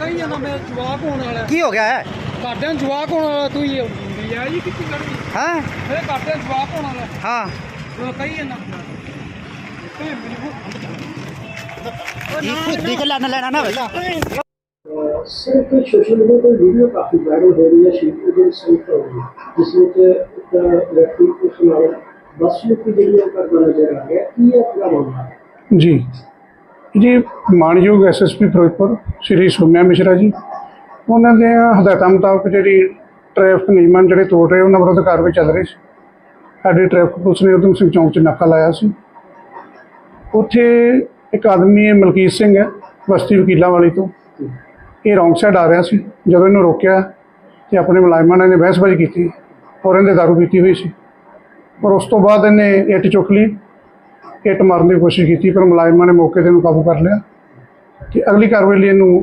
ਕਹੀ ਜਾਂਦਾ ਮੇਰਾ ਜਵਾਕ ਹੋਣ ਵਾਲਾ। ਕੀ ਹੋ ਗਿਆ ਹੈ? ਨੂੰ ਜਵਾਕ ਹੋਣ ਵਾਲਾ ਤੂੰ ਹੀ ਲਿਆ ਜੀ ਕਿੱਥੇ ਕਰਨੀ ਹਾਂ? ਮੇਰੇ ਨੂੰ ਜਵਾਕ ਹੋਣ ਵਾਲਾ। ਹਾਂ। ਤੂੰ ਕਹੀ ਜਾਂਦਾ ਤੇ ਮੈਨੂੰ ਇਹ ਦੇਖ ਲੈਣਾ ਲੈਣਾ ਨਾ ਵੇਲਾ ਸਰ ਕੁਝ ਸੋਸ਼ਲ ਮੀਡੀਆ ਤੇ ਵੀਡੀਓ ਕਾਫੀ ਵਾਇਰਲ ਹੋ ਰਹੀ ਹੈ ਸ਼ੀਟ ਦੇ ਸੰਗਤ ਹੋ ਰਹੀ ਹੈ। ਜਿਸ ਵਿੱਚ ਇੱਕ ਵਿਅਕਤੀ ਉਸ ਨਾਲ ਬੱਸ ਨੂੰ ਕੀ ਜਿਹੜੀ ਉਹ ਕਰਦਾ ਨਜ਼ਰ ਆ ਰਿਹਾ ਕੀ ਹੈ ਪੂਰਾ ਮਾਮਲਾ ਜੀ। ਜੀ ਮਾਨਯੋਗ ਐਸਐਸਪੀ ਫਿਰੋਜ਼ਪੁਰ, ਸ਼੍ਰੀ ਸੋਮਿਆ ਮਿਸ਼ਰਾ ਜੀ। ਉਹਨਾਂ ਦੇ ਹਦਾਇਤਾਂ ਮੁਤਾਬਕ ਜਿਹੜੀ ਟ੍ਰੈਫਿਕ ਨਿਯਮਾਂ ਜਿਹੜੇ ਤੋੜ ਰਹੇ, ਉਹਨਾਂ ਵਿਰੁੱਧ ਕਾਰਵਾਈ ਚੱਲ ਰਹੀ ਸੀ। ਸਾਡੀ ਟ੍ਰੈਫਿਕ ਪੁਲਿਸ ਨੇ ਉਦਮ ਸਿੰਘ ਚੌਂਕ 'ਚ ਨਾਕਾ ਲਾਇਆ ਸੀ। ਉੱਥੇ ਇੱਕ ਆਦਮੀ ਹੈ, ਮਲਕੀਤ ਸਿੰਘ ਹੈ, ਬਸਤੀ ਵਕੀਲਾਂ ਵਾਲੀ ਤੋਂ। ਇਹ ਰੌਂਗ ਸਾਈਡ ਆ ਰਿਹਾ ਸੀ। ਜਦੋਂ ਇਹਨੂੰ ਰੋਕਿਆ ਤੇ ਆਪਣੇ ਮੁਲਾਜ਼ਮਾਂ ਨੇ ਇਹਨੇ ਬਹਿਸਬਾਜ਼ੀ ਕੀਤੀ ਔਰ ਇਹਨੇ ਦਾਰੂ ਪੀਤੀ ਹੋਈ ਸੀ। ਔਰ ਉਸ ਤੋਂ ਬਾਅਦ ਇਹਨੇ ਇੱਟ ਚੁੱਕ ਲਈ। ਇੱਟ ਮਾਰਨ ਦੀ ਕੋਸ਼ਿਸ਼ ਕੀਤੀ, ਪਰ ਮੁਲਾਜ਼ਮਾਂ ਨੇ ਮੌਕੇ ਤੇ ਨੂੰ ਕਾਬੂ ਕਰ ਲਿਆ। ਤੇ ਅਗਲੀ ਕਾਰਵਾਈ ਲਈ ਇਹਨੂੰ